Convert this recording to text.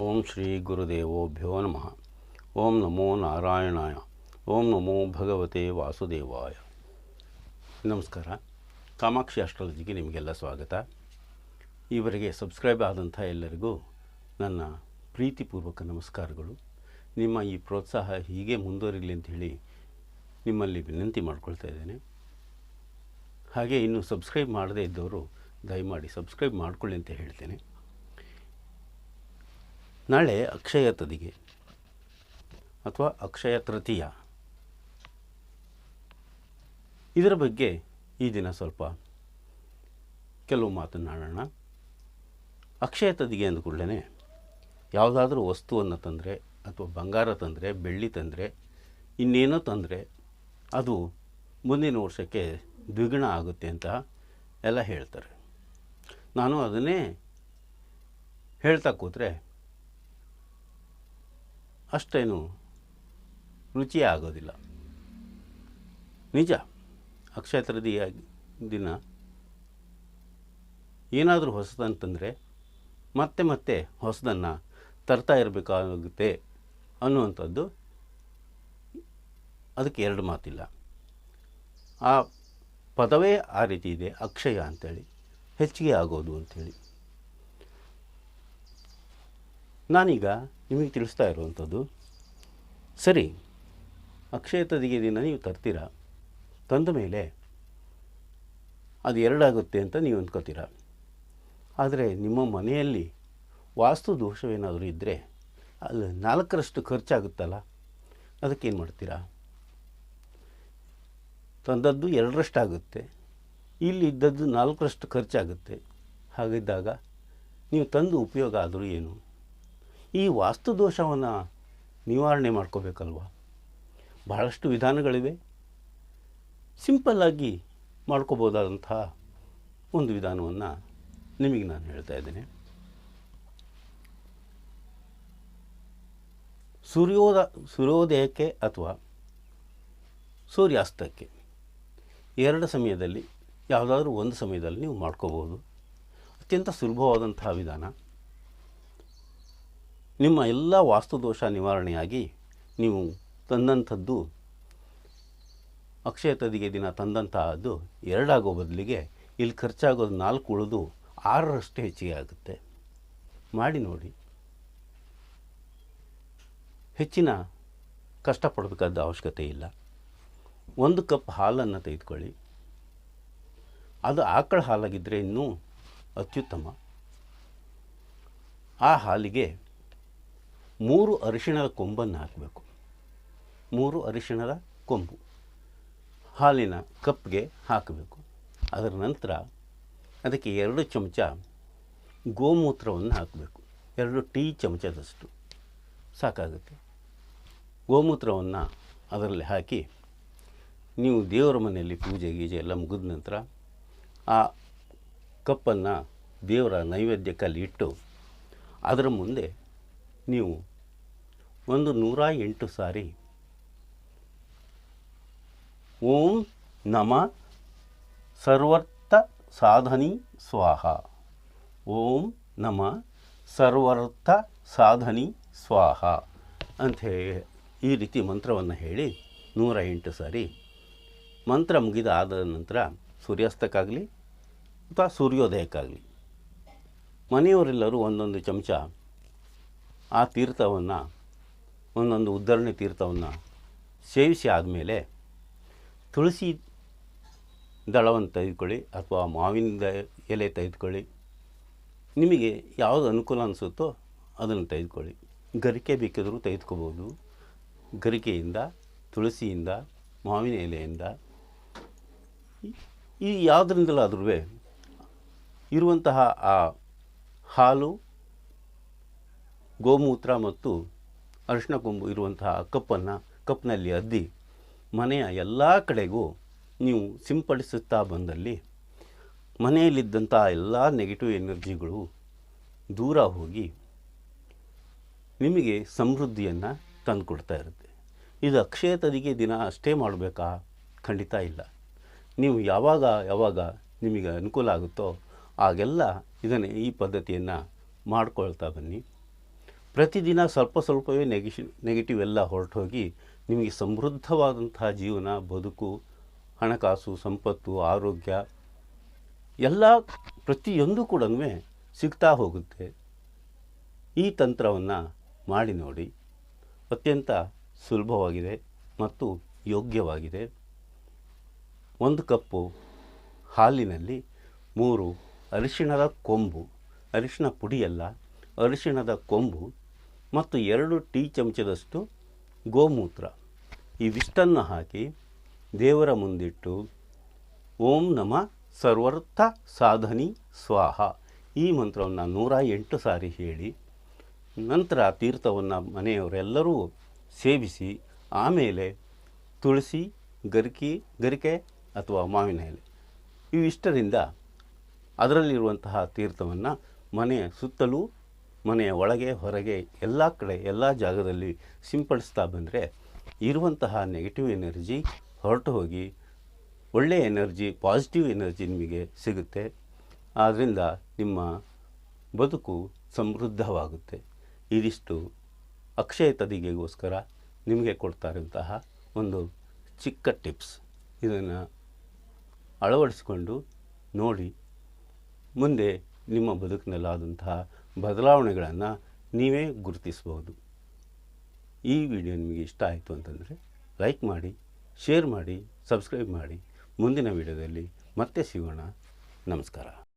ಓಂ ಶ್ರೀ ಗುರುದೇವೋಭ್ಯೋ ನಮಃ. ಓಂ ನಮೋ ನಾರಾಯಣಾಯ. ಓಂ ನಮೋ ಭಗವತೆ ವಾಸುದೇವಾಯ. ನಮಸ್ಕಾರ. ಕಾಮಾಕ್ಷಿ ಅಸ್ಟ್ರಾಲಜಿಗೆ ನಿಮಗೆಲ್ಲ ಸ್ವಾಗತ. ಈವರೆಗೆ ಸಬ್ಸ್ಕ್ರೈಬ್ ಆದಂಥ ಎಲ್ಲರಿಗೂ ನನ್ನ ಪ್ರೀತಿಪೂರ್ವಕ ನಮಸ್ಕಾರಗಳು. ನಿಮ್ಮ ಈ ಪ್ರೋತ್ಸಾಹ ಹೀಗೆ ಮುಂದುವರಿಲಿ ಅಂತ ಹೇಳಿ ನಿಮ್ಮಲ್ಲಿ ವಿನಂತಿ ಮಾಡ್ಕೊಳ್ತಾ ಇದ್ದೇನೆ. ಹಾಗೆ ಇನ್ನು ಸಬ್ಸ್ಕ್ರೈಬ್ ಮಾಡದೇ ಇದ್ದವರು ದಯಮಾಡಿ ಸಬ್ಸ್ಕ್ರೈಬ್ ಮಾಡ್ಕೊಳ್ಳಿ ಅಂತ ಹೇಳ್ತೇನೆ. ನಾಳೆ ಅಕ್ಷಯ ತದಿಗೆ ಅಥವಾ ಅಕ್ಷಯ ತೃತೀಯ. ಇದರ ಬಗ್ಗೆ ಈ ದಿನ ಸ್ವಲ್ಪ ಕೆಲವು ಮಾತನಾಡೋಣ ಅಕ್ಷಯ ತದಿಗೆ ಅಂದ ಕೂಡಲೇ ಯಾವುದಾದ್ರೂ ವಸ್ತುವನ್ನು ತಂದರೆ ಅಥವಾ ಬಂಗಾರ ತಂದರೆ, ಬೆಳ್ಳಿ ತಂದರೆ, ಇನ್ನೇನೋ ತಂದರೆ ಅದು ಮುಂದಿನ ವರ್ಷಕ್ಕೆ ದ್ವಿಗುಣ ಆಗುತ್ತೆ ಅಂತ ಎಲ್ಲ ಹೇಳ್ತಾರೆ. ನಾನು ಅದನ್ನೇ ಹೇಳ್ತಾ ಕೂತ್ರೆ ಅಷ್ಟೇನು ರುಚಿಯೇ ಆಗೋದಿಲ್ಲ ನಿಜ, ಅಕ್ಷಯ ತೃತೀಯ ದಿನ ಏನಾದರೂ ಹೊಸದಂತಂದರೆ ಮತ್ತೆ ಮತ್ತೆ ಹೊಸದನ್ನು ತರ್ತಾ ಇರಬೇಕಾಗುತ್ತೆ ಅನ್ನುವಂಥದ್ದು ಅದಕ್ಕೆ ಎರಡು ಮಾತಿಲ್ಲ. ಆ ಪದವೇ ಆ ರೀತಿ ಇದೆ, ಅಕ್ಷಯ ಅಂಥೇಳಿ ಹೆಚ್ಚಿಗೆ ಆಗೋದು ಅಂಥೇಳಿ ನಾನೀಗ ನಿಮಗೆ ತಿಳಿಸ್ತಾ ಇರುವಂಥದ್ದು. ಸರಿ, ಅಕ್ಷಯ ತದಿಗೆ ದಿನ ನೀವು ತರ್ತೀರ? ತಂದ ಮೇಲೆ ಅದು ಎರಡಾಗುತ್ತೆ ಅಂತ ನೀವು ಅಂದ್ಕೋತೀರ? ಆದರೆ ನಿಮ್ಮ ಮನೆಯಲ್ಲಿ ವಾಸ್ತು ದೋಷವೇನಾದರೂ ಇದ್ದರೆ ಅಲ್ಲಿ ನಾಲ್ಕರಷ್ಟು ಖರ್ಚಾಗುತ್ತಲ್ಲ? ಅದಕ್ಕೇನು ಮಾಡ್ತೀರಾ? ತಂದದ್ದು ಎರಡರಷ್ಟಾಗುತ್ತೆ. ಇಲ್ಲಿ ಇದ್ದದ್ದು ನಾಲ್ಕರಷ್ಟು ಖರ್ಚಾಗುತ್ತೆ. ಹಾಗಿದ್ದಾಗ ನೀವು ತಂದು ಉಪಯೋಗ ಆದರೂ ಏನು? ಈ ವಾಸ್ತು ದೋಷವನ್ನು ನಿವಾರಣೆ ಮಾಡ್ಕೋಬೇಕಲ್ವ? ಬಹಳಷ್ಟು ವಿಧಾನಗಳಿವೆ. ಸಿಂಪಲ್ಲಾಗಿ ಮಾಡ್ಕೋಬೋದಾದಂಥ ಒಂದು ವಿಧಾನವನ್ನು ನಿಮಗೆ ನಾನು ಹೇಳ್ತಾ ಇದ್ದೇನೆ. ಸೂರ್ಯೋದ ಸೂರ್ಯೋದಯಕ್ಕೆ ಅಥವಾ ಸೂರ್ಯಾಸ್ತಕ್ಕೆ ಎರಡು ಸಮಯದಲ್ಲಿ, ಯಾವುದಾದ್ರೂ ಒಂದು ಸಮಯದಲ್ಲಿ ನೀವು ಮಾಡ್ಕೋಬೋದು. ಅತ್ಯಂತ ಸುಲಭವಾದಂತಹ ವಿಧಾನ. ನಿಮ್ಮ ಎಲ್ಲ ವಾಸ್ತುದೋಷ ನಿವಾರಣೆಯಾಗಿ ನೀವು ತಂದಂಥದ್ದು ಅಕ್ಷಯ ತದಿಗೆ ದಿನ ತಂದಂತಹದ್ದು ಎರಡಾಗೋ ಬದಲಿಗೆ ಇಲ್ಲಿ ಖರ್ಚಾಗೋದು ನಾಲ್ಕು ಉಳಿದು ಆರರಷ್ಟು ಹೆಚ್ಚಿಗೆ ಆಗುತ್ತೆ. ಮಾಡಿ ನೋಡಿ. ಹೆಚ್ಚಿನ ಕಷ್ಟಪಡಬೇಕಾದ ಅವಶ್ಯಕತೆ ಇಲ್ಲ. ಒಂದು ಕಪ್ ಹಾಲನ್ನು ತೆಗೆದುಕೊಳ್ಳಿ. ಅದು ಆಕಳ ಹಾಲಾಗಿದ್ದರೆ ಇನ್ನೂ ಅತ್ಯುತ್ತಮ. ಆ ಹಾಲಿಗೆ ಮೂರು ಅರಿಶಿಣದ ಕೊಂಬನ್ನು ಹಾಕಬೇಕು. ಮೂರು ಅರಿಶಿಣದ ಕೊಂಬು. ಹಾಲಿನ ಕಪ್ಗೆ ಹಾಕಬೇಕು. ಅದರ ನಂತರ ಅದಕ್ಕೆ ಎರಡು ಚಮಚ ಗೋಮೂತ್ರವನ್ನು ಹಾಕಬೇಕು. ಎರಡು ಟೀ ಚಮಚದಷ್ಟು. ಸಾಕಾಗುತ್ತೆ. ಗೋಮೂತ್ರವನ್ನು ಅದರಲ್ಲಿ ಹಾಕಿ ನೀವು ದೇವರ ಮನೆಯಲ್ಲಿ ಪೂಜೆ ಗೀಜೆ ಎಲ್ಲ ಮುಗಿದ ನಂತರ ಆ ಕಪ್ಪನ್ನು ದೇವರ ನೈವೇದ್ಯಕ್ಕಲ್ಲಿ ಇಟ್ಟು ಅದರ ಮುಂದೆ ನೀವು ಒಂದು ನೂರ ಎಂಟು ಸಾರಿ ಓಂ ನಮ ಸರ್ವರ್ಥ ಸಾಧನಿ ಸ್ವಾಹ. ಓಂ ನಮ ಸರ್ವರ್ಥ ಸಾಧನಿ ಸ್ವಾಹ ಅಂಥೇಳಿ ಈ ರೀತಿ ಮಂತ್ರವನ್ನು ಹೇಳಿ ನೂರ ಎಂಟು ಸಾರಿ ಮಂತ್ರ ಮುಗಿದ ಆದ ನಂತರ ಸೂರ್ಯಾಸ್ತಕ್ಕಾಗಲಿ ಅಥವಾ ಸೂರ್ಯೋದಯಕ್ಕಾಗಲಿ ಮನೆಯವರೆಲ್ಲರೂ ಒಂದೊಂದು ಚಮಚ ಆ ತೀರ್ಥವನ್ನು, ಒಂದೊಂದು ಉದ್ಧರಣೆ ತೀರ್ಥವನ್ನು ಸೇವಿಸಿ ಆದಮೇಲೆ ತುಳಸಿ ದಳವನ್ನು ತೆಗೆದುಕೊಳ್ಳಿ ಅಥವಾ ಮಾವಿನ ಎಲೆ ತೆಗೆದುಕೊಳ್ಳಿ. ನಿಮಗೆ ಯಾವುದು ಅನುಕೂಲ ಅನಿಸುತ್ತೋ ಅದನ್ನು ತೆಗೆದುಕೊಳ್ಳಿ. ಗರಿಕೆ ಬೇಕಿದ್ರೂ ತೆಗೆದುಕೋಬೋದು. ಗರಿಕೆಯಿಂದ, ತುಳಸಿಯಿಂದ, ಮಾವಿನ ಎಲೆಯಿಂದ. ಈ- ಯಾವುದರಿಂದಲಾದ್ರೂ ಇರುವಂತಹ ಆ ಹಾಲು ಗೋಮೂತ್ರ ಮತ್ತು ಅರಿಶಿನ ಕೊಂಬು ಇರುವಂತಹ ಕಪ್ಪನ್ನು ಕಪ್ನಲ್ಲಿ ಅದ್ದಿ ಮನೆಯ ಎಲ್ಲ ಕಡೆಗೂ ನೀವು ಸಿಂಪಡಿಸುತ್ತಾ ಬಂದಲ್ಲಿ ಮನೆಯಲ್ಲಿದ್ದಂಥ ಎಲ್ಲ ನೆಗೆಟಿವ್ ಎನರ್ಜಿಗಳು ದೂರ ಹೋಗಿ ನಿಮಗೆ ಸಮೃದ್ಧಿಯನ್ನು ತಂದುಕೊಡ್ತಾ ಇರುತ್ತೆ. ಇದು ಅಕ್ಷಯ ತದಿಗೆ ದಿನ ಅಷ್ಟೇ ಮಾಡಬೇಕಾ? ಖಂಡಿತ ಇಲ್ಲ. ನೀವು ಯಾವಾಗ ಯಾವಾಗ ನಿಮಗೆ ಅನುಕೂಲ ಆಗುತ್ತೋ ಆಗೆಲ್ಲ ಇದನ್ನು ಈ ಪದ್ಧತಿಯನ್ನು ಮಾಡ್ಕೊಳ್ತಾ ಬನ್ನಿ. ಪ್ರತಿದಿನ ಸ್ವಲ್ಪ ಸ್ವಲ್ಪವೇ ನೆಗೆಶಿ ನೆಗೆಟಿವ್ ಎಲ್ಲ ಹೊರಟೋಗಿ ನಿಮಗೆ ಸಮೃದ್ಧವಾದಂತಹ ಜೀವನ, ಬದುಕು, ಹಣಕಾಸು, ಸಂಪತ್ತು, ಆರೋಗ್ಯ ಎಲ್ಲ ಪ್ರತಿಯೊಂದು ಕೂಡ ಸಿಗ್ತಾ ಹೋಗುತ್ತೆ. ಈ ತಂತ್ರವನ್ನು ಮಾಡಿ ನೋಡಿ. ಅತ್ಯಂತ ಸುಲಭವಾಗಿದೆ ಮತ್ತು ಯೋಗ್ಯವಾಗಿದೆ. ಒಂದು ಕಪ್ಪು ಹಾಲಿನಲ್ಲಿ ಮೂರು ಅರಿಶಿಣದ ಕೊಂಬು, ಅರಿಶಿಣ ಪುಡಿಯಲ್ಲ ಅರಿಶಿಣದ ಕೊಂಬು ಮತ್ತು ಎರಡು ಟೀ ಚಮಚದಷ್ಟು ಗೋಮೂತ್ರ. ಇವಿಷ್ಟನ್ನು ಹಾಕಿ ದೇವರ ಮುಂದಿಟ್ಟು ಓಂ ನಮ ಸರ್ವರ್ಥ ಸಾಧನಿ ಸ್ವಾಹ. ಈ ಮಂತ್ರವನ್ನು ನೂರ ಎಂಟು ಸಾರಿ ಹೇಳಿ, ನಂತರ ತೀರ್ಥವನ್ನು ಮನೆಯವರೆಲ್ಲರೂ ಸೇವಿಸಿ, ಆಮೇಲೆ ತುಳಸಿ, ಗರಿಕೆ ಗರಿಕೆ ಅಥವಾ ಮಾವಿನ ಎಲೆ. ಇವಿಷ್ಟರಿಂದ ಅದರಲ್ಲಿರುವಂತಹ ತೀರ್ಥವನ್ನು ಮನೆಯ ಸುತ್ತಲೂ ಮನೆಯ ಒಳಗೆ, ಹೊರಗೆ ಎಲ್ಲ ಕಡೆ, ಎಲ್ಲ ಜಾಗದಲ್ಲಿ ಸಿಂಪಡಿಸ್ತಾ ಬಂದರೆ ಇರುವಂತಹ ನೆಗೆಟಿವ್ ಎನರ್ಜಿ ಹೊರಟು ಹೋಗಿ ಒಳ್ಳೆಯ ಎನರ್ಜಿ ಪಾಸಿಟಿವ್ ಎನರ್ಜಿ ನಿಮಗೆ ಸಿಗುತ್ತೆ. ಆದ್ದರಿಂದ ನಿಮ್ಮ ಬದುಕು ಸಮೃದ್ಧವಾಗುತ್ತೆ. ಇದಿಷ್ಟು ಅಕ್ಷಯ ತದಿಗೆಗೋಸ್ಕರ ನಿಮಗೆ ಕೊಡ್ತಾರಂತಹ ಒಂದು ಚಿಕ್ಕ ಟಿಪ್ಸ್. ಇದನ್ನು ಅಳವಡಿಸಿಕೊಂಡು ನೋಡಿ. ಮುಂದೆ ನಿಮ್ಮ ಬದುಕಿನಲ್ಲಾದಂತಹ ಬದಲಾವಣೆಗಳನ್ನು ನೀವೇ ಗುರುತಿಸಬಹುದು. ಈ ವಿಡಿಯೋ ನಿಮಗೆ ಇಷ್ಟ ಆಯಿತು ಅಂತಂದರೆ ಲೈಕ್ ಮಾಡಿ, ಶೇರ್ ಮಾಡಿ, ಸಬ್ಸ್ಕ್ರೈಬ್ ಮಾಡಿ. ಮುಂದಿನ ವಿಡಿಯೋದಲ್ಲಿ ಮತ್ತೆ ಸಿಗೋಣ. ನಮಸ್ಕಾರ.